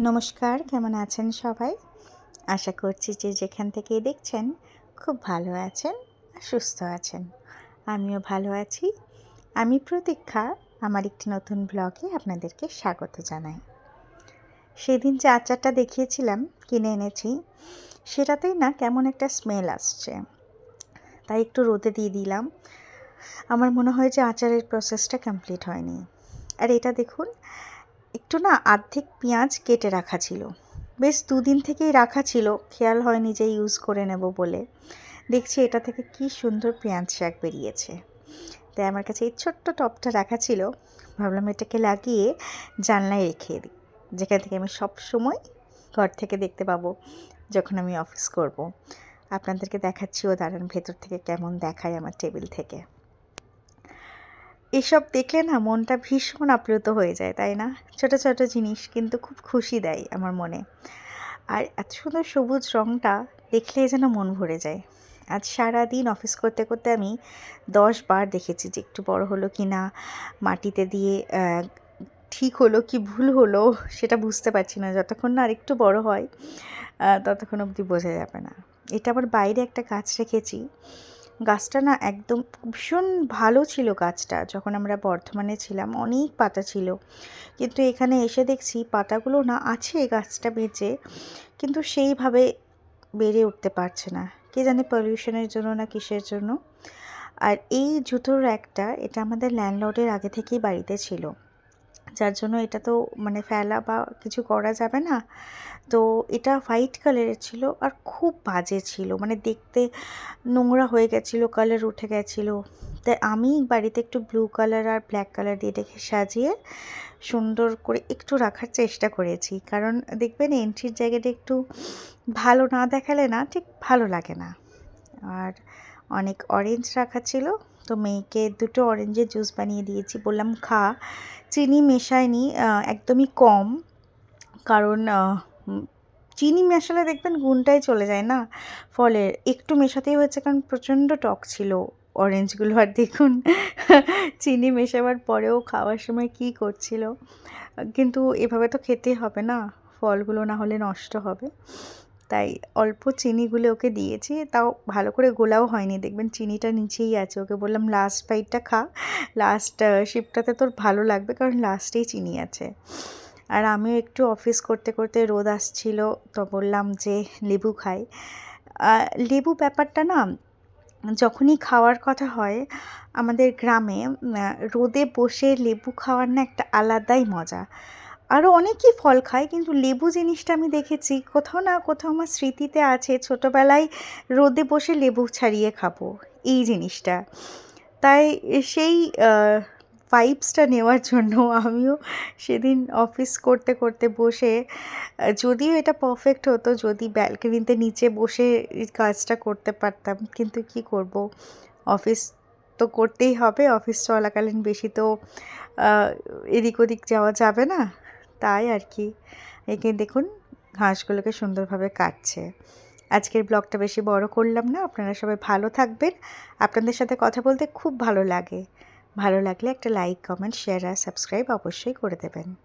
নমস্কার, কেমন আছেন সবাই? আশা করছি যে যেখান থেকেই দেখছেন, খুব ভালো আছেন আর সুস্থ আছেন। আমিও ভালো আছি। আমি প্রতীক্ষা, আমার একটি নতুন ব্লগে আপনাদেরকে স্বাগত জানাই। সেদিন যে আচারটা দেখিয়েছিলাম, কিনে এনেছি, সেটাতেই না কেমন একটা স্মেল আসছে। তাই একটু রোদে দিয়ে দিলাম। আমার মনে হয় যে আচারের প্রসেসটা কমপ্লিট হয়নি। আর এটা দেখুন একটু না আর্ধেক পেঁয়াজ কেটে রাখা ছিল। বেশ দুদিন থেকেই রাখা ছিল, খেয়াল হয়নি যে ইউজ করে নেব বলে। দেখছি এটা থেকে কি সুন্দর পেঁয়াজ শাক বেরিয়েছে। তাই আমার কাছে এই ছোট্ট টপটা রাখা ছিল। ভাবলাম এটাকে লাগিয়ে জানলায় রেখে দিই যেখান থেকে আমি সব সময় ঘর থেকে দেখতে পাবো যখন আমি অফিস করব। আপনাদেরকে দেখাচ্ছিও দাঁড়ান, ভেতর থেকে কেমন দেখায় আমার টেবিল থেকে। এসব দেখলে না মনটা ভীষণ আপ্লুত হয়ে যায়, তাই না? ছোট ছোট জিনিস কিন্তু খুব খুশি দেয় আমার মনে। আর এত সুন্দর সবুজ রঙটা দেখলেই যেন মন ভরে যায়। আজ সারা দিন অফিস করতে করতে আমি দশ বার দেখেছি যে একটু বড় হলো কি না, মাটিতে দিয়ে ঠিক হলো কি ভুল হলো সেটা বুঝতে পারছি না। যতক্ষণ না আরেকটু বড় হয় ততক্ষণ অবধি বোঝা যাবে না। এটা আবার বাইরে একটা গাছ রেখেছি। গাছটা না একদম ভীষণ ভালো ছিল গাছটা। যখন আমরা বর্ধমানে ছিলাম, অনেক পাতা ছিল। কিন্তু এখানে এসে দেখছি পাতাগুলো না আছে গাছটা বেঁচে, কিন্তু সেইভাবে বেড়ে উঠতে পারছে না। কে জানে পলিউশনের জন্য না কিসের জন্য? আর এই জুতোর র্যাকটা এটা আমাদের ল্যান্ডলর্ডের আগে থেকেই বাড়িতে ছিল। যার জন্য এটা তো মানে ফেলা বা কিছু করা যাবে না। তো এটা হোয়াইট কালারের ছিল আর খুব বাজে ছিল। মানে দেখতে নোংরা হয়ে গেছিল কালার উঠে গেছিল। তাই আমি বাড়িতে একটু ব্লু কালার আর ব্ল্যাক কালার দিয়ে দেখে সাজিয়ে সুন্দর করে একটু রাখার চেষ্টা করেছি। কারণ দেখবেন এন্ট্রির জায়গাটা একটু ভালো না দেখালে না ঠিক ভালো লাগে না। আর অনেক অরেঞ্জ রাখা ছিল। তো মেয়েকে দুটো অরেঞ্জের জুস বানিয়ে দিয়েছি। বললাম, খা। চিনি মেশায়নি একদমই কম। কারণ চিনি মেশালে দেখবেন গুণটাই চলে যায় না ফলের একটু মেশাতেই হয়েছে কারণ প্রচণ্ড টক ছিল অরেঞ্জগুলো আর দেখুন, চিনি মেশাবার পরেও খাওয়ার সময় কি করছিল। কিন্তু এভাবে তো খেতে হবে না। ফলগুলো না হলে নষ্ট হবে। তাই অল্প চিনিগুলো ওকে দিয়েছি, তাও ভালো করে গোলাও হয়নি। দেখবেন চিনিটা নিচেই আছে, ওকে বললাম লাস্ট বাইটটা খা লাস্ট শিপটাতে তোর ভালো লাগবে, কারণ লাস্টেই চিনি আছে। আর আমিও একটু অফিস করতে করতে রোদ আসছিল, তো বললাম যে, লেবু খাই। লেবু ব্যাপারটা না, যখনই খাওয়ার কথা হয়, আমাদের গ্রামে রোদে বসে লেবু খাওয়ার না একটা আলাদাই মজা। আরও অনেকই ফল খায়, কিন্তু লেবু জিনিসটা আমি দেখেছি, কোথাও না কোথাও আমার স্মৃতিতে আছে, ছোটোবেলায় রোদে বসে লেবু ছাড়িয়ে খাব, এই জিনিসটা। তাই সেই ভাইবসটা নেওয়ার জন্য আমিও সেদিন অফিস করতে করতে বসে যদিও এটা পারফেক্ট হতো, যদি ব্যালকনিতে নিচে বসে কাজটা করতে পারতাম, কিন্তু কি করব? অফিস তো করতেই হবে অফিস চলাকালীন বেশি তো এদিক ওদিক যাওয়া যাবে না। তাই আর কি। এখানে দেখুন, ঘাসগুলোকে সুন্দরভাবে কাটছে। আজকের ব্লগটা বেশি বড় করলাম না, আপনারা সবাই ভালো থাকবেন। আপনাদের সাথে কথা বলতে খুব ভালো লাগে। ভালো লাগলে একটা লাইক, কমেন্ট শেয়ার আর সাবস্ক্রাইব অবশ্যই করে দেবেন।